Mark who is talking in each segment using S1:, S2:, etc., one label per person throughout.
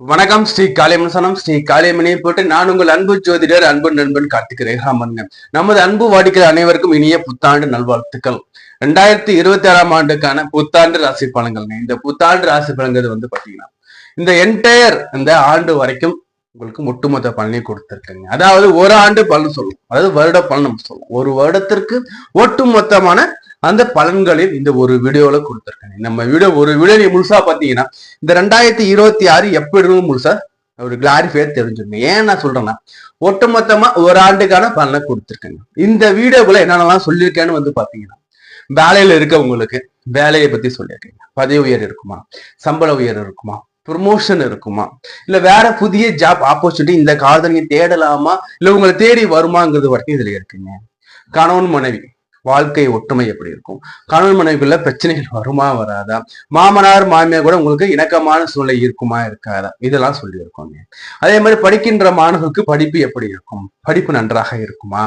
S1: வணக்கம் ஸ்ரீ காளியமசனம் ஸ்ரீ காளியம்மனை போட்டு நான் உங்கள் அன்பு ஜோதிடர் அன்பு நண்பன் கார்த்திக் ரேகாமன் நமது அன்பு வாடிக்கையாளர் அனைவருக்கும் இனிய புத்தாண்டு நல்வாழ்த்துக்கள். ரெண்டாயிரத்தி இருபத்தி ஆறாம் ஆண்டுக்கான புத்தாண்டு ராசி பலன்கள். இந்த புத்தாண்டு ராசி பலன்கிறது வந்து பாத்தீங்கன்னா இந்த என்டையர் இந்த ஆண்டு வரைக்கும் உங்களுக்கு ஒட்டுமொத்த பலனை கொடுத்துருக்குங்க. அதாவது ஒரு ஆண்டு பலன் சொல்லும் அதாவது வருட பலன் நம்ம சொல்லுவோம். ஒரு வருடத்திற்கு ஒட்டுமொத்தமான அந்த பலன்களில் இந்த ஒரு வீடியோல கொடுத்துருக்கேன். நம்ம வீடியோ ஒரு வீடியோ நீ முழுசா பாத்தீங்கன்னா இந்த ரெண்டாயிரத்தி இருபத்தி ஆறு எப்படி முழுசா ஒரு கிளாரிஃபையா தெரிஞ்சிருங்க ஏன் நான் சொல்றேன்னா ஒட்டுமொத்தமா ஒரு ஆண்டுக்கான பலனை கொடுத்துருக்கேங்க. இந்த வீடியோக்குள்ள என்னென்னலாம் சொல்லியிருக்கேன்னு வந்து பாத்தீங்கன்னா வேலையில இருக்கவங்களுக்கு வேலையை பத்தி சொல்லியிருக்கேங்க. பதவி உயர் இருக்குமா? சம்பள உயர் இருக்குமா? ப்ரொமோஷன் இருக்குமா? இல்ல வேற புதிய ஜாப் ஆப்பர்ச்சுனிட்டி இந்த காலத்துல நீங்க தேடலாமா? இல்ல உங்களை தேடி வருமாங்கிறது வரைக்கும் இதுல இருக்குங்க. கணவன் மனைவி வாழ்க்கை ஒற்றுமை எப்படி இருக்கும்? கணவன் மனைவிக்குள்ள பிரச்சனைகள் வருமா வராதா? மாமனார் மாமியார் கூட உங்களுக்கு இணக்கமான சூழ்நிலை இருக்குமா இருக்காதா? இதெல்லாம் சொல்லியிருக்கோங்க அதே மாதிரி படிக்கின்ற மாணவர்களுக்கு படிப்பு எப்படி இருக்கும்? படிப்பு நன்றாக இருக்குமா?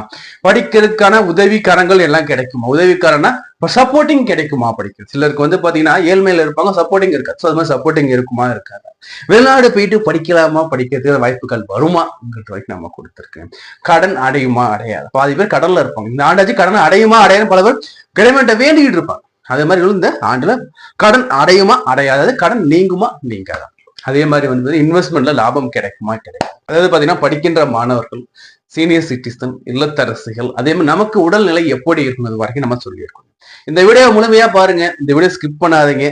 S1: படிக்கிறதுக்கான உதவிக்காரங்கள் எல்லாம் கிடைக்குமா? உதவிக்காரனா இப்போ சப்போர்ட்டிங் கிடைக்குமா படிக்க? சிலருக்கு வந்து பாத்தீங்கன்னா ஏழ்மையில இருப்பாங்க சப்போர்ட்டிங் இருக்காது. ஸோ அது மாதிரி சப்போர்ட்டிங் இருக்குமா இருக்காது. வெளிநாடு போயிட்டு படிக்கலாமா படிக்கிறதுக்கு வாய்ப்புகள் வருமாங்கிறது வரைக்கும் நம்ம கொடுத்துருக்கேன். கடன் அடையுமா அடையாது. பாதி பேர் கடல்ல இருப்பாங்க. இந்த ஆண்டாச்சு கடன் அடையுமா அடையாது பல பேர் கிளைமேட்டை வேண்டிக்கிட்டு இருப்பாங்க. அதே மாதிரி இந்த ஆண்டுல கடன் அடையுமா அடையாது. கடன் நீங்குமா நீங்காதான் அதே மாதிரி வந்து இன்வெஸ்ட்மெண்ட்ல லாபம் கிடைக்குமா கிடைக்கும் அதாவது பாத்தீங்கன்னா படிக்கின்ற மாணவர்கள் சீனியர் சிட்டிசன் இல்லத்தரசிகள் அதே மாதிரி நமக்கு உடல்நிலை எப்படி இருக்கும் வரைக்கும் நம்ம சொல்லியிருக்கோம். இந்த வீடியோ முழுமையா பாருங்க. இந்த வீடியோ ஸ்கிப் பண்ணாதீங்க.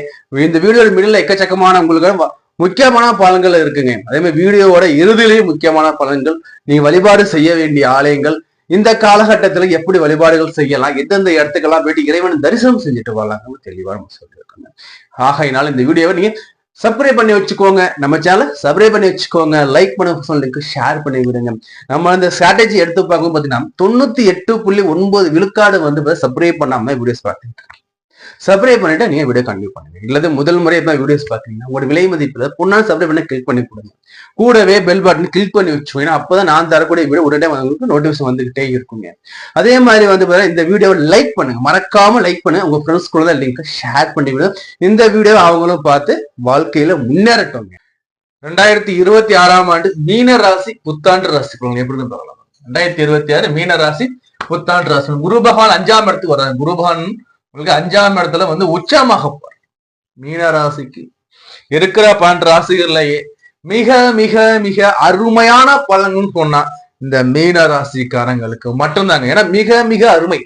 S1: இந்த வீடியோ மிடில் எக்கச்சக்கமான உங்களுக்கு முக்கியமான பலன்கள் இருக்குங்க. அதே மாதிரி வீடியோவோட இறுதியிலேயே முக்கியமான பலன்கள். நீங்க வழிபாடு செய்ய வேண்டிய ஆலயங்கள். இந்த காலகட்டத்துல எப்படி வழிபாடுகள் செய்யலாம்? எந்தெந்த இடத்துக்கெல்லாம் போயிட்டு இறைவன் தரிசனம் செஞ்சுட்டு வரலாம்னு தெளிவா நம்ம சொல்லியிருக்கோங்க. ஆகையினால் இந்த வீடியோவை நீங்க சப்ஸ்கிரைப் பண்ணி வச்சுக்கோங்க. நம்ம சேனல் சப்ஸ்கிரைப் பண்ணி வச்சுக்கோங்க. லைக் பண்ண லிங்க் ஷேர் பண்ணி விடுங்க. நம்ம அந்த ஸ்ட்ராட்டஜி எடுத்து பார்க்கும் பார்த்தீங்கன்னா தொண்ணூத்தி எட்டு புள்ளி ஒன்பது விழுக்காடு வந்து சப்ஸ்கிரைப் பண்ணாம வீடியோஸ் பார்த்துட்டு சப்ஸ்கிரைப் பண்ணிட்டு நீங்க வீடியோ கண்டினியூ பண்ணுங்க இல்லது முதல் முறை எப்ப வீடியோஸ் பாத்தீங்கன்னா உங்களோட விலை மதிப்பு பொண்ணா சப்ஸ்கிரைப் பண்ணி கிளிக் பண்ணி கொடுங்க கூடவே பெல் பட்டன் கிளிக் பண்ணி வச்சுக்கோங்க. அப்பதான் நான் தரக்கூடிய வீடியோ உடனே உங்களுக்கு நோட்டிபிகேஷன் வந்துகிட்டே இருக்குங்க. அதே மாதிரி வந்து பாத்தீங்கன்னா இந்த வீடியோவை லைக் பண்ணுங்க. மறக்காம லைக் பண்ணுங்க. உங்க ஃப்ரெண்ட்ஸ் கூட லிங்க் ஷேர் பண்ணி இந்த வீடியோ அவங்களும் பார்த்து வாழ்க்கையில முன்னேறட்டோங்க ரெண்டாயிரத்தி இருபத்தி ஆறாம் ஆண்டு மீன ராசி புத்தாண்டு ராசி. எப்படி பார்க்கலாம். ரெண்டாயிரத்தி இருபத்தி ஆறு மீன ராசி புத்தாண்டு ராசி. குரு பகவான் அஞ்சாம் இடத்துக்கு வர்றாங்க குரு பகவான் உங்களுக்கு அஞ்சாம் இடத்துல வந்து உச்சமாக போறார். மீன ராசிக்கு. இருக்கிற பன்னெண்டு ராசிகள்லயே மிக மிக மிக அருமையான பலன்கள் சொன்னா இந்த மீன ராசிக்காரங்களுக்கு மட்டும்தாங்க. ஏன்னா மிக மிக அருமை.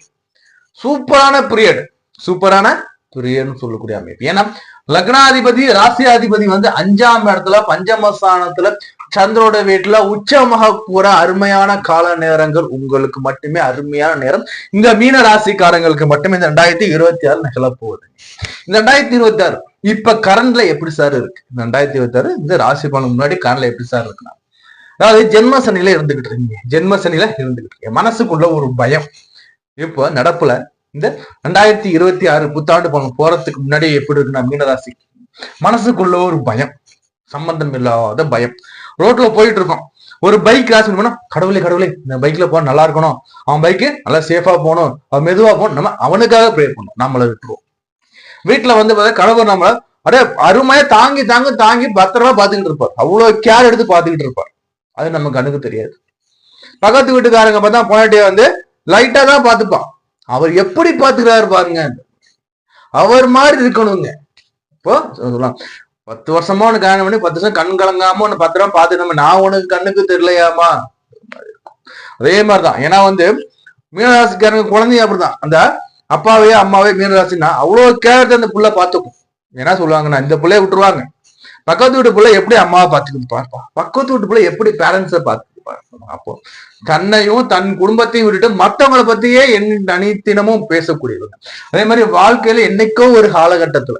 S1: சூப்பரான பீரியட் சூப்பரான பீரியட்னு சொல்லக்கூடிய அமைப்பு. ஏன்னா லக்னாதிபதி ராசியாதிபதி வந்து அஞ்சாம் இடத்துல பஞ்சமஸ்தானத்துல சந்திரோட வீட்டுல உச்சமாக கூற அருமையான கால நேரங்கள் உங்களுக்கு மட்டுமே அருமையான நேரம். இந்த மீன ராசிக்காரங்களுக்கு மட்டுமே இந்த ரெண்டாயிரத்தி இருபத்தி ஆறு நிகழ போகுது. இந்த ரெண்டாயிரத்தி இருபத்தி ஆறு இப்ப கரண்ட்ல எப்படி சார் இருக்கு? இந்த ரெண்டாயிரத்தி இருபத்தி ஆறு இந்த ராசி பலன் முன்னாடி கரண்ட்ல எப்படி சார் இருக்குன்னா? அதாவது ஜென்ம சனியில இருந்துகிட்டு இருக்கீங்க. ஜென்ம சனியில இருந்துகிட்டு இருக்கீங்க. மனசுக்குள்ள ஒரு பயம். இப்போ நடப்புல இந்த ரெண்டாயிரத்தி இருபத்தி ஆறு புத்தாண்டு பலன் போறதுக்கு முன்னாடி எப்படி இருக்குன்னா மீனராசி மனசுக்குள்ள ஒரு பயம். சம்பந்தம் இல்லாத பயம். ரோட்ல போயிட்டு இருக்கோம் ஒரு பைக் கிராஸ் பண்ணா கடவுளே கடவுளே இந்த பைக்ல போன நல்லா இருக்கணும். அவன் பைக்கு நல்லா சேஃபா போகணும். அவன் மெதுவா போகணும். நம்ம அவனுக்காக ப்ரே பண்ணணும். நம்மளை விட்டுருவோம். வீட்டுல வந்து பார்த்தா கணவர் நம்மள அப்படியே அருமையா தாங்கி தாங்கி தாங்கி பத்திரமா பாத்துக்கிட்டு இருப்பார். அவ்வளவு கேர் எடுத்து பாத்துக்கிட்டு இருப்பார். அது நம்ம கண்ணுக்கு தெரியாது. பக்கத்து வீட்டுக்காரங்க பார்த்தா பொண்டாட்டிய வந்து லைட்டா தான் பாத்துப்பான் அவர் எப்படி பாத்துக்கிறாரு பாருங்க. அவர் மாதிரி இருக்கணுங்க. இப்போ சொல்லலாம். பத்து வருஷமா உனக்கு கல்யாணம் பண்ணி பத்து வருஷம் கண் கலங்காம உன்னை பத்திரம் பாத்துக்கணும் நான் உனக்கு கண்ணுக்கு தெரியலையாமா? அதே மாதிரிதான். ஏன்னா வந்து மீனராசிக்காரங்க குழந்தைய அப்படிதான். அந்த அப்பாவே அம்மாவே மீனராசினா அவ்வளவு கேரக்டர் அந்த புள்ள பாத்துக்கும் என்ன சொல்லுவாங்கன்னா இந்த பிள்ளைய விட்டுருவாங்க. பக்கத்து வீட்டு பிள்ளை எப்படி அம்மாவை பாத்துக்கிட்டு பார்ப்பான் பக்கத்து வீட்டு பிள்ளை எப்படி பேரண்ட்ஸை பார்த்துட்டு அப்போ தன்னையும் தன் குடும்பத்தையும் விட்டுட்டு மற்றவங்களை பத்தியே என் தனித்தினமும் பேசக்கூடியவங்க. அதே மாதிரி வாழ்க்கையில என்னைக்கோ ஒரு காலகட்டத்துல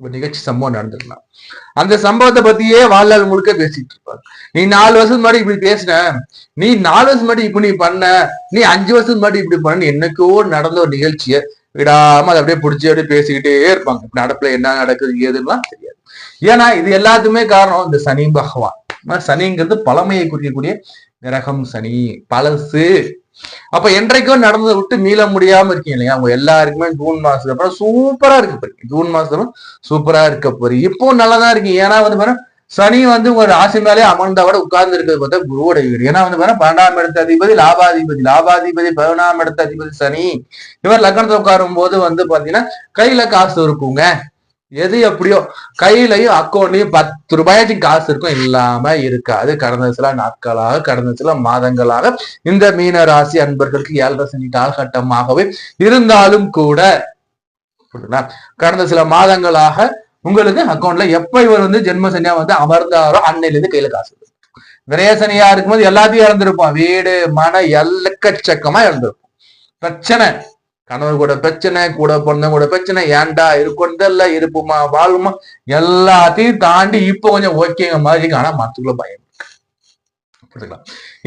S1: ஒரு நிகழ்ச்சி சம்பவம் நடந்திருக்கலாம். அந்த சம்பவத்தை பத்தியே வாழ்நாள் முழுக்க பேசிட்டு இருப்பாங்க நீ நாலு வருஷத்துக்கு முன்னாடி இப்படி பேசின. நீ நாலு வருஷம் முன்னாடி இப்படி நீ பண்ண. நீ அஞ்சு வருஷத்துக்கு முன்னாடி இப்படி பண்ண என்னைக்கோ நடந்த ஒரு நிகழ்ச்சியை விடாம அதை அப்படியே பிடிச்சி அப்படியே பேசிக்கிட்டே இருப்பாங்க. இப்ப நடப்புல என்ன நடக்குது ஏதுலாம் தெரியாது. ஏன்னா இது எல்லாத்துக்குமே காரணம் இந்த சனி பகவான். சனிங்கிறது பழமையை குறிக்கக்கூடிய கிரகம் சனி. பழசு. அப்ப என்றைக்கும் நடந்ததை விட்டு மீள முடியாம இருக்கீங்க இல்லையா? அவங்க எல்லாருக்குமே ஜூன் மாசத்துக்கு அப்புறம் சூப்பரா இருக்க போறீங்க. ஜூன் மாசத்துல சூப்பரா இருக்க போறீங்க. இப்போ நல்லாதான் இருக்கீங்க. ஏன்னா வந்து பாருங்க சனி வந்து உங்க ராசி மேலே அமர்ந்தா உட்கார்ந்து இருக்கிறது பார்த்தா குருவோட வீடு. ஏன்னா வந்து பாத்தீங்கன்னா பன்னெண்டாம் இடத்த அதிபதி லாபாதிபதி லாபாதிபதி பதினொன்றாம் இடத்த அதிபதி சனி. இவர் லக்னத்தை உட்காரும் போது வந்து பாத்தீங்கன்னா கையில காசு இருக்குங்க. எது எப்படியோ கையிலையும் அக்கௌண்ட்லயும் பத்து ரூபாய்க்கு காசு இருக்கும். இல்லாம இருக்காது. கடந்த சில நாட்களாக கடந்த சில மாதங்களாக இந்த மீன ராசி அன்பர்களுக்கு ஏழரை சனி காலகட்டமாகவே இருந்தாலும் கூட கடந்த சில மாதங்களாக உங்களுக்கு அக்கௌண்ட்ல எப்ப இவர் வந்து ஜென்மசனியா வந்து அமர்ந்தாரோ அன்னையில இருந்து கையில காசு வரும். இருக்கும்போது எல்லாத்தையும் இழந்திருப்போம். வீடு மன எல்லக்கச்சக்கமா இழந்திருப்போம். பிரச்சனை. கணவர் கூட பிரச்சனை கூட பிறந்த கூட பிரச்சனை ஏன்டா இருக்கொண்டல்ல இருப்புமா வாழுமா? எல்லாத்தையும் தாண்டி இப்போ கொஞ்சம் ஓகேங்க மாதிரி ஆனா மனசுக்குள்ள பயம்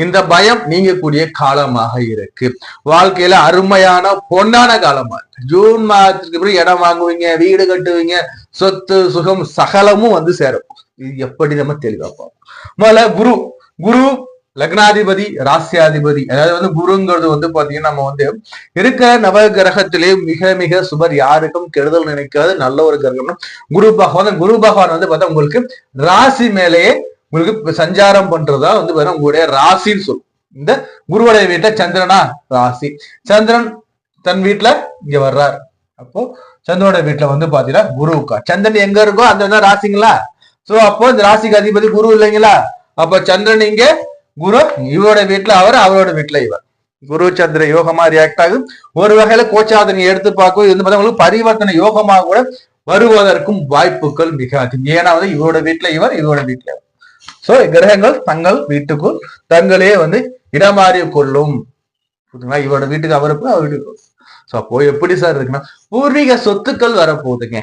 S1: இந்த பயம் நீங்கக்கூடிய காலமாக இருக்கு. வாழ்க்கையில அருமையான பொன்னான காலமா இருக்கு. ஜூன் மாதத்துக்கு பிறகு இடம் வாங்குவீங்க வீடு கட்டுவீங்க சொத்து சுகம் சகலமும் வந்து சேரும். இது எப்படி நம்ம தெளிவா பார்ப்போம். முதல்ல குரு குரு லக்னாதிபதி ராசியாதிபதி அதாவது வந்து குருங்கிறது வந்து பாத்தீங்கன்னா நம்ம வந்து இருக்கிற நவ கிரகத்திலே மிக மிக சுபர் யாருக்கும் கெடுதல் நினைக்காத நல்ல ஒரு கிரகம் குரு பகவான். குரு பகவான் வந்து பார்த்தா உங்களுக்கு ராசி மேலேயே உங்களுக்கு சஞ்சாரம் பண்றதா வந்து பாத்தீங்கன்னா உங்களுடைய ராசின்னு சொல்லும். இந்த குருவுடைய வீட்டுல சந்திரனா? ராசி. சந்திரன் தன் வீட்டுல இங்க வர்றார். அப்போ சந்திரனோட வீட்டுல வந்து பாத்தீங்கன்னா குரு உட்கார் சந்திரன் எங்க இருக்கோ அந்த ராசிங்களா? சோ அப்போ இந்த ராசிக்கு அதிபதி குரு இல்லைங்களா? அப்ப சந்திரன் இங்க குரு இவரோட வீட்டுல அவர் அவரோட வீட்டுல இவர். குரு சந்திர யோகமா ரியாக்ட் ஆகும். ஒரு வகையில கோச்சாதனை எடுத்து பார்க்கும் இது பார்த்தா உங்களுக்கு பரிவர்த்தனை யோகமாக கூட வருவதற்கும் வாய்ப்புகள் மிக அதிகம். ஏன்னா வந்து இவரோட வீட்டுல இவர் இவரோட வீட்டுல இவர். சோ கிரகங்கள் தங்கள் வீட்டுக்குள் தங்களே வந்து இடமாறி கொள்ளும். இவரோட வீட்டுக்கு அவருக்கும் அவர் வீட்டுக்கு சோ அப்போ எப்படி சார் இருக்குன்னா பூர்வீக சொத்துக்கள் வரப்போகுதுங்க.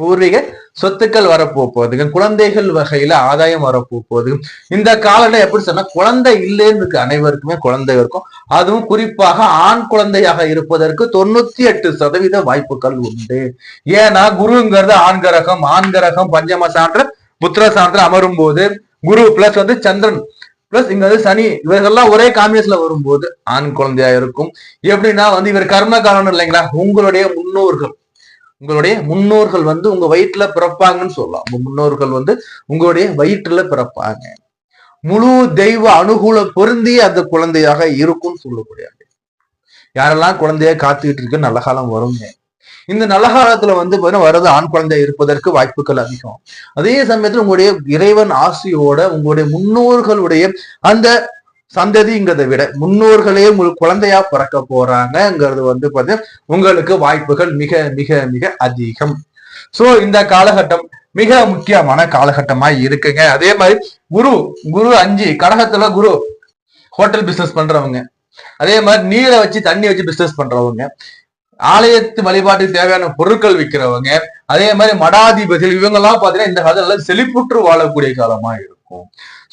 S1: பூர்வீக சொத்துக்கள் வரப்போ போகுதுங்க குழந்தைகள் வகையில ஆதாயம் வரப்போ போகுது இந்த காலத்துல எப்படி சொன்னா குழந்தை இல்லைன்னு இருக்கு அனைவருக்குமே குழந்தை இருக்கும். அதுவும் குறிப்பாக ஆண் குழந்தையாக இருப்பதற்கு தொண்ணூத்தி எட்டு சதவீத வாய்ப்புகள் உண்டு. ஏன்னா குருங்கிறது ஆண் கிரகம் ஆண் கிரகம் பஞ்சம சான்ற புத்திர சான்ற அமரும் போது குரு பிளஸ் வந்து சந்திரன் பிளஸ் இங்க வந்து சனி இவர்கள்லாம் ஒரே காம்பினேஷன்ல வரும்போது ஆண் குழந்தையா இருக்கும். எப்படின்னா வந்து இவர் கர்ம காலம் இல்லைங்களா? உங்களுடைய முன்னோர்கள். உங்களுடைய முன்னோர்கள் வந்து உங்க வயிற்றுல பிறப்பாங்கன்னு சொல்லலாம். உங்க முன்னோர்கள் வந்து உங்களுடைய வயிற்றுல பிறப்பாங்க. முழு தெய்வ அனுகூல பொருந்தி அந்த குழந்தையாக இருக்கும்னு சொல்லக்கூடிய யாரெல்லாம் குழந்தைய காத்துக்கிட்டு இருக்கு நல்ல காலம் வருங்க. இந்த நல்ல காலத்துல வந்து பாத்தீங்கன்னா வரது ஆண் குழந்தை இருப்பதற்கு வாய்ப்புகள் அதிகம். அதே சமயத்துல உங்களுடைய இறைவன் ஆசையோட உங்களுடைய முன்னோர்களுடைய அந்த சந்ததிங்கிறதை விட முன்னோர்களே உங்களுக்கு குழந்தையா பிறக்க போறாங்கங்கிறது வந்து பார்த்தீங்கன்னா உங்களுக்கு வாய்ப்புகள் மிக மிக மிக அதிகம். சோ இந்த காலகட்டம் மிக முக்கியமான காலகட்டமா இருக்குங்க. அதே மாதிரி குரு குரு அஞ்சு கடகத்துல குரு ஹோட்டல் பிசினஸ் பண்றவங்க. அதே மாதிரி நீரை வச்சு தண்ணி வச்சு பிசினஸ் பண்றவங்க. ஆலயத்து வழிபாட்டுக்கு தேவையான பொருட்கள் விற்கிறவங்க அதே மாதிரி மடாதிபதிகள் இவங்க எல்லாம் பாத்தீங்கன்னா இந்த காலத்துல செழிப்புற்று வாழக்கூடிய காலமா இருக்கும்.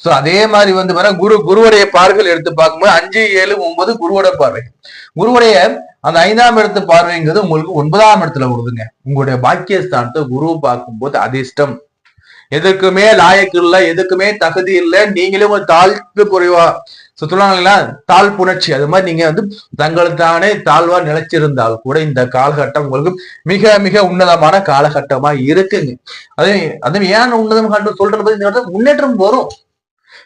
S1: சோ அதே மாதிரி வந்து பாருங்க குரு குருவுடைய பார்வைகள் எடுத்து பார்க்கும்போது அஞ்சு ஏழு ஒன்பது குருவோட பார்வை. குருவுடைய அந்த ஐந்தாம் இடத்து பார்வைங்கிறது உங்களுக்கு ஒன்பதாம் இடத்துல வருதுங்க. உங்களுடைய பாக்கியஸ்தானத்தை குரு பார்க்கும்போது அதிர்ஷ்டம். எதுக்குமே லாயக்கு இல்ல எதுக்குமே தகுதி இல்லை நீங்களே ஒரு தாழ்வு குறைவா. சொல்லுவாங்களா தாழ் புணர்ச்சி. அது மாதிரி நீங்க வந்து தங்களுத்தானே தாழ்வா நிலைச்சிருந்தால் கூட இந்த காலகட்டம் உங்களுக்கு மிக மிக உன்னதமான காலகட்டமா இருக்குங்க. அதே அதே ஏன் உன்னதம் கண்டு சொல்றது இந்த முன்னேற்றம் வரும்.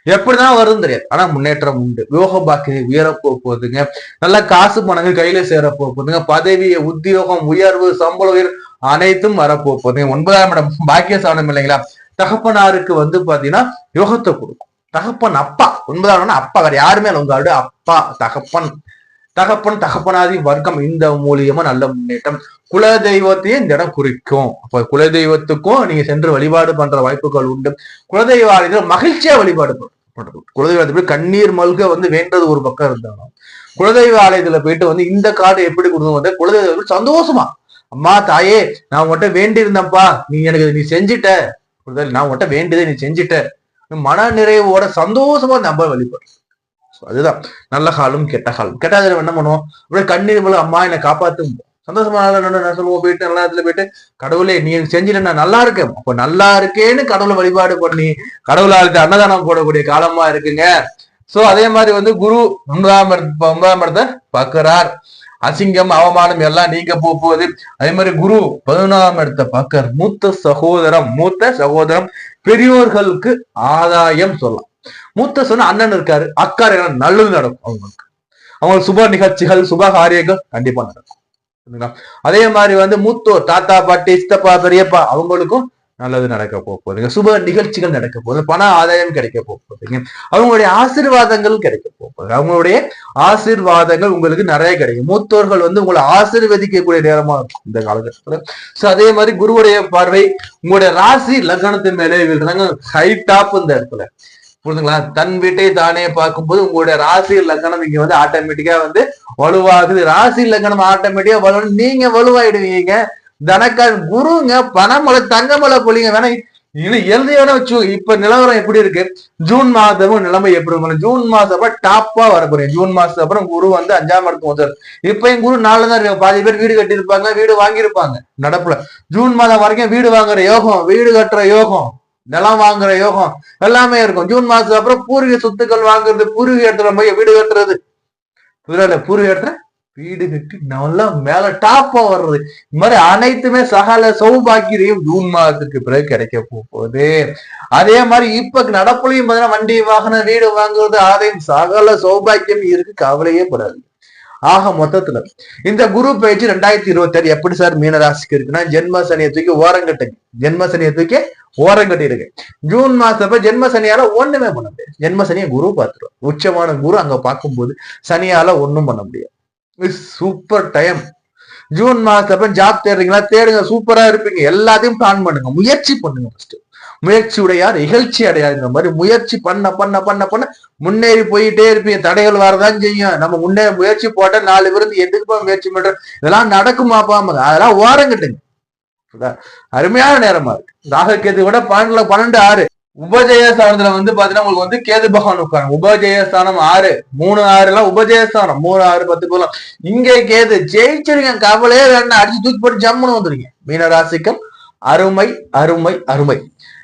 S1: எப்படிதான் வருதுன்னு தெரியாது. ஆனா முன்னேற்றம் உண்டு. யோக பாக்கிய உயர போகுதுங்க. நல்ல காசு பணங்கள் கையில சேர போகுதுங்க. பதவி உத்தியோகம் உயர்வு சம்பள உயர்வு அனைத்தும் வரப்போகுதுங்க ஒன்பதாம் இடம் பாக்கிய சாதனம் இல்லைங்களா? தகப்பனாருக்கு வந்து பாத்தீங்கன்னா யோகத்தை கொடுக்கும். தகப்பன் அப்பா. ஒன்பதாம் அப்பா. வேற யாருமே இல்லை. அப்பா தகப்பன். தகப்பன் தகப்பனாதி வர்க்கம். இந்த மூலியமா நல்ல முன்னேற்றம். குல தெய்வத்தையே இந்த இடம் குறிக்கும் அப்ப குல தெய்வத்துக்கும் நீங்க சென்று வழிபாடு பண்ற வாய்ப்புகள் உண்டு. குலதெய்வ ஆலயத்தில் மகிழ்ச்சியா வழிபாடு பண்றது குலதெய்வத்தை போய் கண்ணீர் மல்க வந்து வேண்டது ஒரு பக்கம் இருந்தாலும் குலதெய்வ ஆலயத்துல போயிட்டு வந்து இந்த காடு எப்படி கொடுத்து வந்து குலதெய்வ சந்தோஷமா அம்மா தாயே நான் உன்கிட்ட வேண்டியிருந்தேன்ப்பா. நீ எனக்கு நீ செஞ்சிட்ட. புரியுதா? நான் உன்கிட்ட வேண்டியதை நீ செஞ்சிட்ட. மன நிறைவோட சந்தோஷமா நம்ம வழிபடுறோம் அதுதான். நல்ல காலம் கெட்ட காலம். கெட்ட என்ன பண்ணுவோம் அப்படியே கண்ணீர் மேல அம்மா என்னை காப்பாத்தும் சந்தோஷமா நான் சொல்லுவோம் போயிட்டு நல்லா இடத்துல போயிட்டு கடவுளே நீ எனக்கு செஞ்சிட நான் நல்லா இருக்கேன் அப்ப நல்லா இருக்கேன்னு கடவுளை வழிபாடு பண்ணி கடவுளாளுக்கு அன்னதானம் போடக்கூடிய காலமா இருக்குங்க. சோ அதே மாதிரி வந்து குரு ஒன்பதாம் ஒன்பதாம் இடத்தை பார்க்கிறார். அசிங்கம் அவமானம் எல்லாம் நீங்க போக போகுது. அதே மாதிரி குரு பதினொன்றாம் இடத்தை பார்க்கிறார். மூத்த சகோதரம் மூத்த சகோதரம்
S2: பெரியோர்களுக்கு ஆதாயம் சொல்லலாம். மூத்த சொன்ன அண்ணன் இருக்காரு. அக்கா நல்லது நடக்கும் அவங்களுக்கு. அவங்களுக்கு சுப நிகழ்ச்சிகள் சுப காரியங்கள் கண்டிப்பா நடக்கும். அதே மாதிரி வந்து மூத்தோர் தாத்தா பாட்டி சித்தப்பா பெரியப்பா அவங்களுக்கும் நல்லது நடக்க போகுதுங்க. சுப நிகழ்ச்சிகள் நடக்க போகுது. பண ஆதாயம் கிடைக்க போகுதுங்க. அவங்களுடைய ஆசீர்வாதங்கள் கிடைக்க போகுது. அவங்களுடைய ஆசீர்வாதங்கள் உங்களுக்கு நிறைய கிடைக்கும். மூத்தோர்கள் வந்து உங்களை ஆசீர்வதிக்கக்கூடிய நேரமா இருக்கும் இந்த காலகட்டத்துல. சோ அதே மாதிரி குருவுடைய பார்வை உங்களுடைய ராசி லக்னத்தின் மேலே விழுறாங்க ஹை டாப் இந்த இடத்துல. புரிஞ்சுங்களா? தன் வீட்டை தானே பார்க்கும்போது உங்களுடைய ராசி லக்னம் இங்க வந்து ஆட்டோமேட்டிக்கா வந்து வலுவாகுது. ராசி லக்னம் ஆட்டோமேட்டிக்கா வலு நீங்க வலுவாயிடுவீங்க. தனக்கால் குருங்க பணமலை தங்கமலை பொழிங்க வேணா இன்னும் எழுதி வேணா வச்சு இப்ப நிலவரம் எப்படி இருக்கு? ஜூன் மாதமும் நிலைமை எப்படி இருக்கும் ஜூன் மாசம் அப்புறம் டாப்பா வரக்கூடிய ஜூன் மாசம் அப்புறம் குரு வந்து அஞ்சாம் இடத்துக்கு வந்துரு இப்ப என் குரு நாலு தான் இருக்கு பாதி பேர் வீடு கட்டியிருப்பாங்க வீடு வாங்கியிருப்பாங்க. நடப்புல. ஜூன் மாதம் வரைக்கும் வீடு வாங்குற யோகம் வீடு கட்டுற யோகம். நிலம் வாங்குற யோகம் எல்லாமே இருக்கும். ஜூன் மாசத்துக்கு அப்புறம் பூர்வீக சொத்துக்கள் வாங்குறது பூர்வீக இடத்துல போய் வீடு கட்டுறது. புரியல பூர்வீக இடத்துல வீடு கட்டி நல்லா மேல டாப்பா வர்றது. இந்த மாதிரி அனைத்துமே சகல சௌபாக்கியம் ஜூன் மாதத்துக்கு பிறகு கிடைக்க போகுது. அதே மாதிரி இப்ப நடப்புலையும் பாத்தீங்கன்னா வண்டி வாகனம் வீடு வாங்குறது அதையும் சகல சௌபாக்கியம் இருக்கு. கவலையே படாது ஆக மொத்தத்துல இந்த குரு பயிற்சி ரெண்டாயிரத்தி இருபத்தி ஆறு எப்படி சார் மீனராசிக்கு இருக்குன்னா ஜென்ம சனியை தூக்கி ஓரங்கட்டுங்க ஜென்ம சனியை தூக்கி ஓரங்கட்டி இருக்கு. ஜூன் மாசப்ப ஜென்ம சனியால ஒண்ணுமே பண்ண முடியாது. ஜென்ம சனியை குரு பார்த்துருவோம் உச்சமான குரு அங்க பார்க்கும்போது சனியால ஒண்ணும் பண்ண முடியாது. சூப்பர் டைம் ஜூன் மாசப்ப ஜாப் தேடுறீங்களா தேடுங்க சூப்பரா இருப்பீங்க. எல்லாத்தையும் பிளான் பண்ணுங்க. முயற்சி பண்ணுங்க ஃபர்ஸ்ட் முயற்சி உடையார் இகழ்ச்சி இந்த மாதிரி முயற்சி பண்ண பண்ண பண்ண பண்ண முன்னேறி போயிட்டே இருப்பீங்க. தடைகள் வரதான் செய்யும். நம்ம முன்னே முயற்சி போட்டா நாலு பேருந்து எதுக்குப்பா முயற்சி பண்றோம் இதெல்லாம் நடக்குமாப்பா அதெல்லாம் ஓரங்கிட்டுங்க. அருமையான நேரமா இருக்கு. ராகு கேது விட பன்னெண்டுல பன்னெண்டு ஆறு. உபஜயஸ்தானத்துல வந்து பாத்தீங்கன்னா உங்களுக்கு வந்து கேது பகவான் உட்காரும் உபஜயஸ்தானம் ஆறு மூணு ஆறு எல்லாம் உபஜயஸ்தானம். மூணு ஆறு பத்து போலாம் இங்க கேது ஜெயிச்சிருங்க கவலையே வேண்டாம். அடிச்சு தூக்கி போட்டு ஜம்முன்னு வந்துருங்க. மீனராசிக்கம் அருமை அருமை அருமை.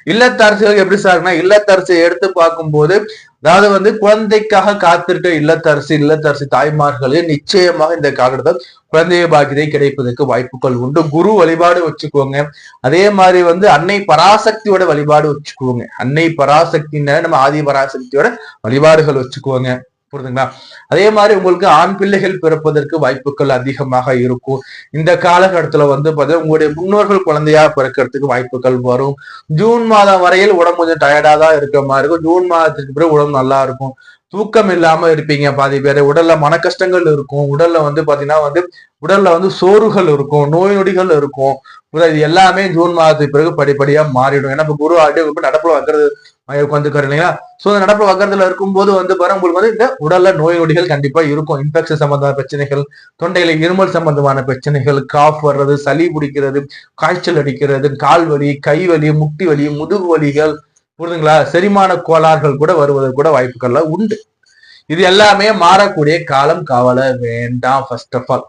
S2: இல்லத்தரசிகள் எப்படி சார்னா இல்லத்தரசியை எடுத்து பார்க்கும்போது அதாவது வந்து குழந்தைக்காக காத்திருக்க இல்லத்தரசி இல்லத்தரசி தாய்மார்களே நிச்சயமாக இந்த காலகட்டத்தில் குழந்தைய பாக்கியதை கிடைப்பதற்கு வாய்ப்புகள் உண்டு. குரு வழிபாடு வச்சுக்கோங்க. அதே மாதிரி வந்து அன்னை பராசக்தியோட வழிபாடு வச்சுக்கோங்க. அன்னை பராசக்தினால நம்ம ஆதி பராசக்தியோட வழிபாடுகள் வச்சுக்கோங்க. புரியுதுங்களா அதே மாதிரி உங்களுக்கு ஆண் பிள்ளைகள் பிறப்பதற்கு வாய்ப்புகள் அதிகமாக இருக்கும். இந்த காலகட்டத்துல வந்து பார்த்தீங்கன்னா உங்களுடைய முன்னோர்கள் குழந்தையா பிறக்கிறதுக்கு வாய்ப்புகள் வரும். ஜூன் மாதம் வரையில் உடம்பு கொஞ்சம் டயர்டா தான் இருக்கிற மாதிரி இருக்கும். ஜூன் மாதத்துக்கு பிறகு உடம்பு நல்லா இருக்கும். தூக்கம் இல்லாம இருப்பீங்க. பாதி பேர். உடல்ல மன கஷ்டங்கள் இருக்கும். உடல்ல வந்து பாத்தீங்கன்னா வந்து உடல்ல வந்து சோறுகள் இருக்கும். நோய் நொடிகள் இருக்கும். இது எல்லாமே ஜூன் மாதத்துக்கு பிறகு படிப்படியா மாறிடும். ஏன்னா இப்ப குரு ஆடி நடப்புல வைக்கிறது உட்காந்துக்காரு இல்லைங்களா? சோ அந்த நடப்புல வக்கரத்துல இருக்கும்போது வந்து பாருங்க உங்களுக்கு வந்து இந்த உடல்ல நோய் நொடிகள் கண்டிப்பா இருக்கும். இன்ஃபெக்ஷன் சம்பந்தமான பிரச்சனைகள் தொண்டையில இருமல் சம்பந்தமான பிரச்சனைகள் காஃப் வர்றது சளி பிடிக்கிறது காய்ச்சல் அடிக்கிறது கால் வலி கை வலி முட்டி வலி முதுகு வலிகள் புரியுதுங்களா செரிமான கோளாறுகள் கூட வருவதற்கு கூட வாய்ப்புகள்லாம் உண்டு. இது எல்லாமே மாறக்கூடிய காலம் கவலை வேண்டாம் ஃபர்ஸ்ட் ஆஃப் ஆல்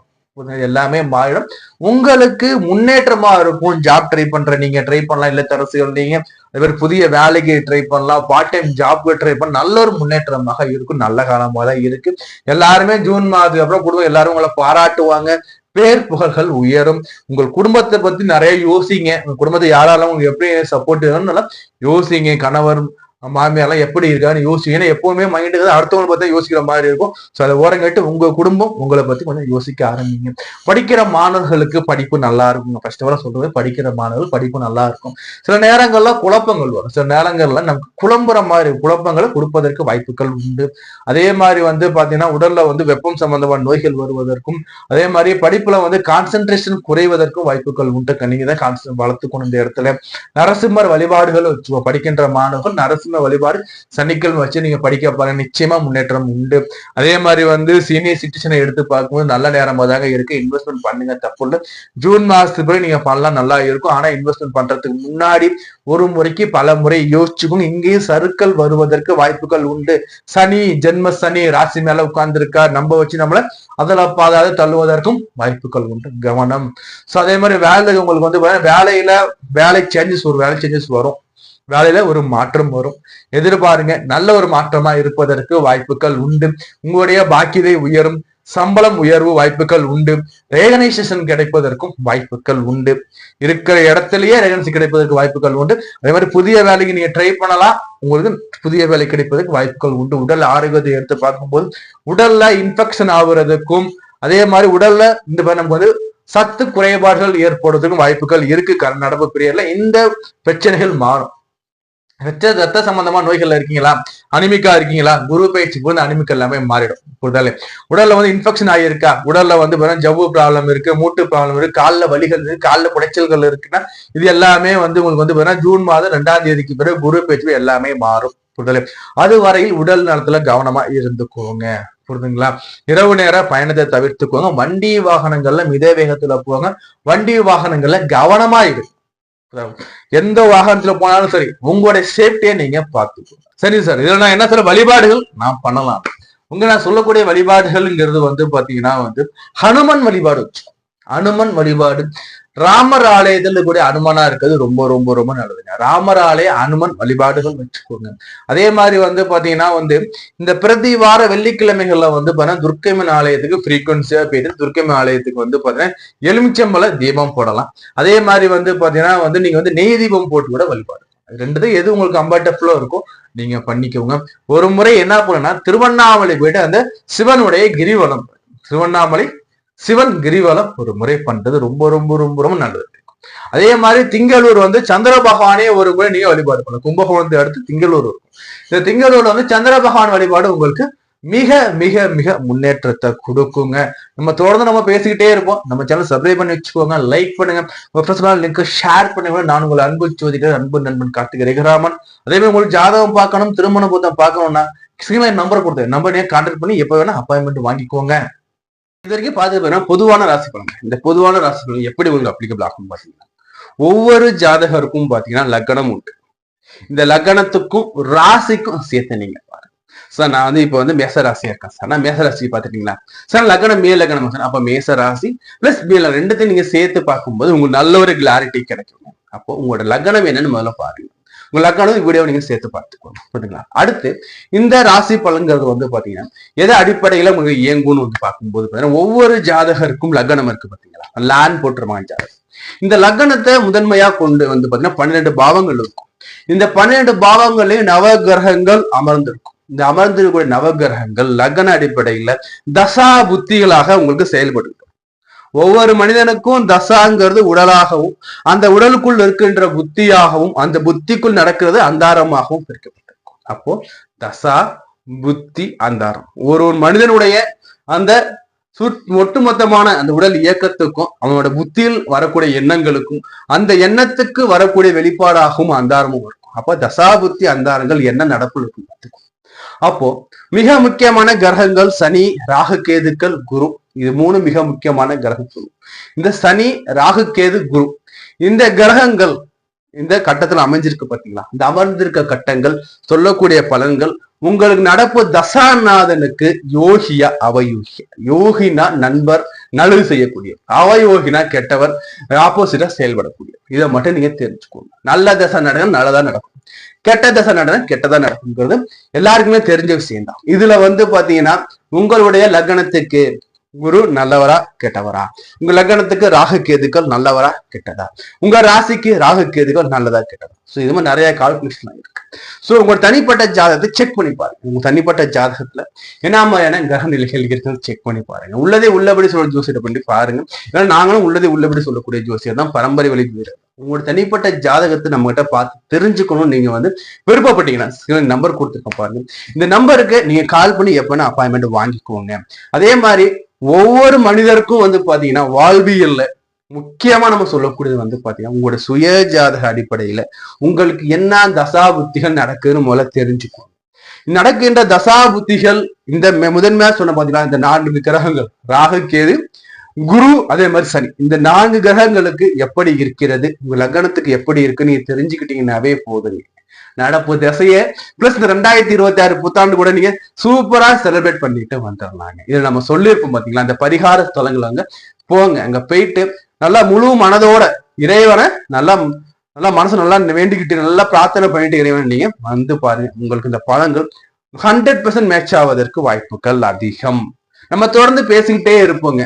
S2: எல்லாமே மாறிடும். உங்களுக்கு முன்னேற்றமா இருக்கும். ஜாப் ட்ரை பண்ற நீங்க ட்ரை பண்ணலாம். இல்ல தரசுகள் நீங்க அதே மாதிரி புதிய வேலைக்கு ட்ரை பண்ணலாம். பார்ட் டைம் ஜாப்க்கு ட்ரை பண்ண நல்ல ஒரு முன்னேற்றமாக இருக்கும். நல்ல காலமாக தான் இருக்கு. எல்லாருமே ஜூன் மாதத்துக்கு அப்புறம் குடும்பம் எல்லாரும் உங்களை பாராட்டுவாங்க. பேர் புகழ்கள் உயரும். உங்கள் குடும்பத்தை பத்தி நிறைய யோசிங்க. உங்க குடும்பத்தை யாராலும் உங்களுக்கு எப்படி சப்போர்ட் நல்லா யோசிங்க. கணவர் மாமியாரெல்லாம் எப்படி இருக்கான்னு யோசிச்சு ஏன்னா எப்பவுமே மைண்டுக்கு அடுத்தவங்களை பத்தி யோசிக்கிற மாதிரி இருக்கும். ஸோ அதை ஓரங்கட்டு உங்க குடும்பம் உங்களை பத்தி கொஞ்சம் யோசிக்க ஆரம்பிங்க. படிக்கிற மாணவர்களுக்கு படிப்பு நல்லா இருக்கும் ஃபர்ஸ்ட் ஆஃப் சொல்றது படிக்கிற மாணவர்கள் படிப்பு நல்லா இருக்கும். சில நேரங்கள்ல குழப்பங்கள் வரும். சில நேரங்கள்ல நமக்கு குழம்புற மாதிரி குழப்பங்களை கொடுப்பதற்கு வாய்ப்புகள் உண்டு. அதே மாதிரி வந்து பாத்தீங்கன்னா உடல்ல வந்து வெப்பம் சம்பந்தமான நோய்கள் வருவதற்கும் அதே மாதிரி படிப்புல வந்து கான்சென்ட்ரேஷன் குறைவதற்கும் வாய்ப்புகள் உண்டு. நீங்க தான் கான்சென்ட் வளர்த்துக்கணும் இந்த இடத்துல. நரசிம்மர் வழிபாடுகள் வச்சு படிக்கின்ற மாணவர்கள் நரசிம்ம வழிபாடு சனிக்கிழமை வச்சு நீங்க படிக்க பாருங்க நிச்சயமா முன்னேற்றம் உண்டு. அதே மாதிரி வந்து சீனியர் சிட்டிசனை எடுத்து பார்க்கும்போது நல்ல நேரமா தாங்க இருக்கு. இன்வெஸ்ட்மெண்ட் பண்ணுங்க தப்பு இல்லை. ஜூன் மாசத்துக்கு போய் நீங்க பண்ணலாம் நல்லா இருக்கும். ஆனா இன்வெஸ்ட்மெண்ட் பண்றதுக்கு முன்னாடி ஒரு முறைக்கு பல முறை யோசிச்சுக்கோங்க. இங்கேயும் சருக்கள் வருவதற்கு வாய்ப்புகள் உண்டு. சனி ஜென்ம சனி ராசி மேல உட்கார்ந்துருக்கா நம்ம வச்சு நம்மள அதில் பாதாத தள்ளுவதற்கும் வாய்ப்புகள் உண்டு. கவனம். சோ அதே மாதிரி வேலை உங்களுக்கு வந்து வேலையில வேலை சேஞ்சஸ் ஒரு வேலை சேஞ்சஸ் வரும். வேலையில ஒரு மாற்றம் வரும். எதிர்பாருங்க நல்ல ஒரு மாற்றமா இருப்பதற்கு வாய்ப்புகள் உண்டு. உங்களுடைய பாக்கியதை உயரும் சம்பளம் உயர்வு வாய்ப்புகள் உண்டு. ரெகனைசேஷன் கிடைப்பதற்கும் வாய்ப்புகள் உண்டு. இருக்கிற இடத்துலயே ரெகனைசேஷன் கிடைப்பதற்கு வாய்ப்புகள் உண்டு. அதே மாதிரி புதிய வேலைக்கு நீங்க ட்ரை பண்ணலாம். உங்களுக்கு புதிய வேலை கிடைப்பதற்கு வாய்ப்புகள் உண்டு. உடல் ஆரோக்கியத்தை எடுத்து பார்க்கும்போது உடல்ல இன்ஃபெக்ஷன் ஆகுறதுக்கும் அதே மாதிரி உடல்ல இந்த நமக்கு வந்து சத்து குறைபாடுகள் ஏற்படுறதுக்கும் வாய்ப்புகள் இருக்கு. கர- நடப்பு பிரியர்ல இந்த பிரச்சனைகள் மாறும். ரத்த ரத்த சம்பந்தமா நோய்கள்ல இருக்கீங்களா? அனிமிக்கா இருக்கீங்களா? குரு பயிற்சி போது அனிமிக்கா எல்லாமே மாறிடும். புரிதலே? உடல்ல வந்து இன்ஃபெக்ஷன் ஆகியிருக்கா உடல்ல வந்து ஜவ்வு ப்ராப்ளம் இருக்கு மூட்டு ப்ராப்ளம் இருக்கு காலில் வலிகள் இருக்கு காலில் குடைச்சல்கள் இருக்குன்னா இது எல்லாமே வந்து உங்களுக்கு வந்து வெறும் ஜூன் மாதம் ரெண்டாம் தேதிக்கு பிறகு குரு பயிற்சி எல்லாமே மாறும். புரிதலே? அது வரையில் உடல் நலத்துல கவனமா இருந்துக்கோங்க. புரிதுங்களா? இரவு நேர பயணத்தை தவிர்த்துக்கோங்க. வண்டி வாகனங்கள்ல மித வேகத்துல போங்க. வண்டி வாகனங்கள்ல கவனமா இரு. எந்த வாகனத்துல போனாலும் சரி உங்களுடைய சேஃப்டியை நீங்க பார்த்துக்கோங்க சரி சார் இதுல நான் என்ன சில வழிபாடுகள் நான் பண்ணலாம். உங்க நான் சொல்லக்கூடிய வழிபாடுகள்ங்கிறது வந்து பாத்தீங்கன்னா வந்து ஹனுமன் வழிபாடு. ஹனுமன் வழிபாடு. ராமர் ஆலயத்தில் கூட அனுமனா இருக்கிறது ரொம்ப ரொம்ப ரொம்ப நல்லதுங்க ராமர் ஆலய அனுமன் வழிபாடுகள் வச்சுக்கோங்க. அதே மாதிரி வந்து பாத்தீங்கன்னா வந்து இந்த பிரதி வார வெள்ளிக்கிழமைகள்ல வந்து பாத்தீங்கன்னா துர்க்கைமன் ஆலயத்துக்கு ஃப்ரீக்குவன்சியா போயிட்டு துர்க்கைமன் ஆலயத்துக்கு வந்து பாத்தீங்கன்னா எலுமிச்சம்பழ தீபம் போடலாம். அதே மாதிரி வந்து பாத்தீங்கன்னா வந்து நீங்க வந்து நெய் தீபம் போட்டு கூட வழிபாடு. அது எது உங்களுக்கு கம்ஃபர்டபுளா இருக்கோ நீங்க பண்ணிக்கோங்க. ஒரு முறை என்ன பண்ணுன்னா திருவண்ணாமலை போயிட்டு அந்த சிவனுடைய கிரிவலம். திருவண்ணாமலை சிவன் கிரிவலம் ஒரு முறை பண்றது ரொம்ப ரொம்ப ரொம்ப ரொம்ப நல்லது. அதே மாதிரி திங்களூர் வந்து சந்திர பகவானே ஒரு முறை நீங்க வழிபாடு பண்ணலாம் கும்பகோணத்தை அடுத்து திங்களூர் இருக்கும் இந்த திங்களூர்ல வந்து சந்திர பகவான் வழிபாடு உங்களுக்கு மிக மிக மிக முன்னேற்றத்தை கொடுக்குங்க. நம்ம தொடர்ந்து நம்ம பேசிக்கிட்டே இருப்போம். நம்ம சேனல் சப்ஸ்கிரைப் பண்ணி வச்சுக்கோங்க. லைக் பண்ணுங்க. உங்க ஃப்ரெண்ட்ஸ் லிங்க் ஷேர் பண்ணுங்க. நான் உங்களை அன்பு சோதிக்கிற அன்பு நண்பன் கார்த்திக் ரகுராமன் அதே மாதிரி உங்களுக்கு ஜாதகம் பார்க்கணும் திருமண பொருத்தம் பார்க்கணும்னா ஸ்கிரீன்ல நம்பர் கொடுத்தேன். நம்பர் நீங்க கான்டாக்ட் பண்ணி எப்போ வேணா அப்பாயின்மெண்ட் வாங்கிக்கோங்க. இது வரைக்கும் பார்த்து பொதுவான ராசி பலன் இந்த பொதுவான ராசி பலன் எப்படி உங்களுக்கு அப்ளிகபிள் ஆகும் பாத்தீங்கன்னா ஒவ்வொரு ஜாதகருக்கும் பாத்தீங்கன்னா லக்னம் உண்டு. இந்த லக்னத்துக்கும் ராசிக்கும் சேர்த்து நீங்க பாருங்க. சார் நான் வந்து இப்போ வந்து மேச ராசியா இருக்கேன் சார் நான் மேச ராசி பார்த்துட்டீங்களா சார் லக்னம் மே லக்னம் சார் அப்ப மேச ராசி பிளஸ் மேல ரெண்டுத்தையும் நீங்க சேர்த்து பார்க்கும்போது உங்களுக்கு நல்ல ஒரு கிளாரிட்டி கிடைக்கும். அப்போ உங்களோட லக்னம் என்னன்னு முதல்ல பாருங்க. உங்கள் லக்னம் வீடியோ நீங்க சேர்த்து பார்த்துக்கோங்க. புரியுதுங்களா அடுத்து இந்த ராசி பலன்கிறது வந்து பாத்தீங்கன்னா எதை அடிப்படையில உங்களுக்கு இயங்கும்னு வந்து பார்க்கும்போது பாத்தீங்கன்னா ஒவ்வொரு ஜாதகருக்கும் லக்னம் இருக்கு பாத்தீங்களா? லேண்ட் போட்டுருமா ஜாதகம். இந்த லக்னத்தை முதன்மையா கொண்டு வந்து பாத்தீங்கன்னா பன்னிரெண்டு பாவங்கள் இருக்கும். இந்த பன்னிரெண்டு பாவங்களையும் நவ கிரகங்கள் அமர்ந்திருக்கும். இந்த அமர்ந்திருக்கக்கூடிய நவகிரகங்கள் லக்ன அடிப்படையில தசா புத்திகளாக உங்களுக்கு செயல்படும். ஒவ்வொரு மனிதனுக்கும் தசாங்கிறது உடலாகவும் அந்த உடலுக்குள் இருக்கின்ற புத்தியாகவும் அந்த புத்திக்குள் நடக்கிறது அந்தாரமாகவும் பிரிக்கப்பட்டிருக்கும். அப்போ தசா புத்தி அந்தாரம். ஒரு ஒரு மனிதனுடைய அந்த சுட் ஒட்டுமொத்தமான அந்த உடல் இயக்கத்துக்கும் அவனோட புத்தியில் வரக்கூடிய எண்ணங்களுக்கும் அந்த எண்ணத்துக்கு வரக்கூடிய வெளிப்பாடாகவும் அந்தாரமும் இருக்கும். அப்போ தசா புத்தி அந்தாரங்கள் என்ன நடப்பு இருக்கும் அப்போ மிக முக்கியமான கிரகங்கள் சனி ராகு கேதுக்கள் குரு. இது மூணு மிக முக்கியமான கிரகங்கள். இந்த சனி ராகு கேது குரு. இந்த கிரகங்கள் இந்த கட்டத்துல அமைஞ்சிருக்கு பாத்தீங்களா? இந்த அமர்ந்திருக்க கட்டங்கள் சொல்லக்கூடிய பலன்கள் உங்களுக்கு நடப்பு தசாநாதனுக்கு யோகியா அவயோகியா யோகினா நண்பர் நல்லது செய்யக்கூடிய அவயோகினா கெட்டவர் ஆப்போசிட்டா செயல்படக்கூடிய. இதை மட்டும் நீங்க தெரிஞ்சுக்கோங்க. நல்ல தசை நடனம் நல்லதா நடக்கும். கெட்ட தசை நடனம் கெட்டதா நடக்குங்கிறது எல்லாருக்குமே தெரிஞ்ச விஷயம் தான் இதுல வந்து பாத்தீங்கன்னா உங்களுடைய லக்னத்துக்கு குரு நல்லவரா கெட்டவரா? உங்க லக்னத்துக்கு ராகு கேதுக்கள் நல்லவரா கெட்டதா? உங்க ராசிக்கு ராகு கேதுக்கள் நல்லதா கெட்டதா? சோ இது மாதிரி நிறைய கால்குலேஷன் இருக்கு. சோ உங்களோட தனிப்பட்ட ஜாதகத்தை செக் பண்ணி பாருங்க. உங்க தனிப்பட்ட ஜாதகத்துல என்ன மாதிரியான கிரக நிலைகள் இருக்கிறது செக் பண்ணி பாருங்க. உள்ளதே உள்ளபடி சொல்ற ஜோசியத்தை பண்ணி பாருங்க. ஏன்னா நாங்களும் உள்ளதே உள்ளபடி சொல்லக்கூடிய ஜோசியர் தான் பரம்பரை வழி வீரர். உங்களோட தனிப்பட்ட ஜாதகத்தை நம்ம கிட்ட பார்த்து தெரிஞ்சுக்கணும்னு நீங்க வந்து விருப்பப்பட்டீங்கன்னா நம்பர் கொடுத்துருக்க பாருங்க. இந்த நம்பருக்கு நீங்க கால் பண்ணி எப்பனா அப்பாயின்மெண்ட் வாங்கிக்கோங்க. அதே மாதிரி ஒவ்வொரு மனிதருக்கும் வந்து பாத்தீங்கன்னா வாழ்வியல்ல முக்கியமா நம்ம சொல்லக்கூடியது வந்து பாத்தீங்கன்னா உங்களோட சுய ஜாதக அடிப்படையில உங்களுக்கு என்ன தசா புத்திகள் நடக்குதுன்னு முதல்ல தெரிஞ்சுக்கணும் நடக்கின்ற தசா புத்திகள் இந்த முதன்மையா சொன்ன பாத்தீங்கன்னா இந்த நான்கு கிரகங்கள் ராகு கேது குரு அதே மாதிரி சனி. இந்த நான்கு கிரகங்களுக்கு எப்படி இருக்கிறது உங்க லக்னத்துக்கு எப்படி இருக்குன்னு நீங்க தெரிஞ்சுக்கிட்டீங்கன்னாவே போதுங்க. நடப்பு திசைய பிளஸ் இந்த ரெண்டாயிரத்தி இருபத்தி ஆறு புத்தாண்டு கூட நீங்க சூப்பரா செலிப்ரேட் பண்ணிட்டு வந்துடலாங்க இதை நம்ம சொல்லியிருப்போம் பாத்தீங்களா அந்த பரிகார ஸ்தலங்கள் அங்க போங்க அங்க போயிட்டு நல்லா முழு மனதோட இறைவனை நல்லா நல்லா மனசு நல்லா வேண்டிக்கிட்டு நல்லா பிரார்த்தனை பண்ணிட்டு இறைவன் நீங்க வந்து பாருங்க. உங்களுக்கு இந்த பழங்கள் ஹண்ட்ரட் பெர்சன்ட் மேட்ச் ஆவதற்கு வாய்ப்புகள் அதிகம்.
S1: நம்ம தொடர்ந்து பேசிக்கிட்டே இருப்போங்க.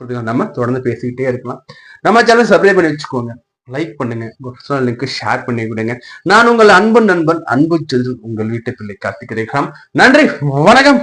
S1: புரியுதுங்களா? நம்ம தொடர்ந்து பேசிக்கிட்டே இருக்கலாம். நம்ம சேனல் சப்ஸ்கிரைப் பண்ணி வச்சுக்கோங்க. லைக் பண்ணுங்க. லிங்க் ஷேர் பண்ணி விடுங்க. நான் உங்கள் அன்பு நண்பன் அன்பு செல்வன் உங்கள் வீட்டு பிள்ளை கார்த்திக் நன்றி வணக்கம்.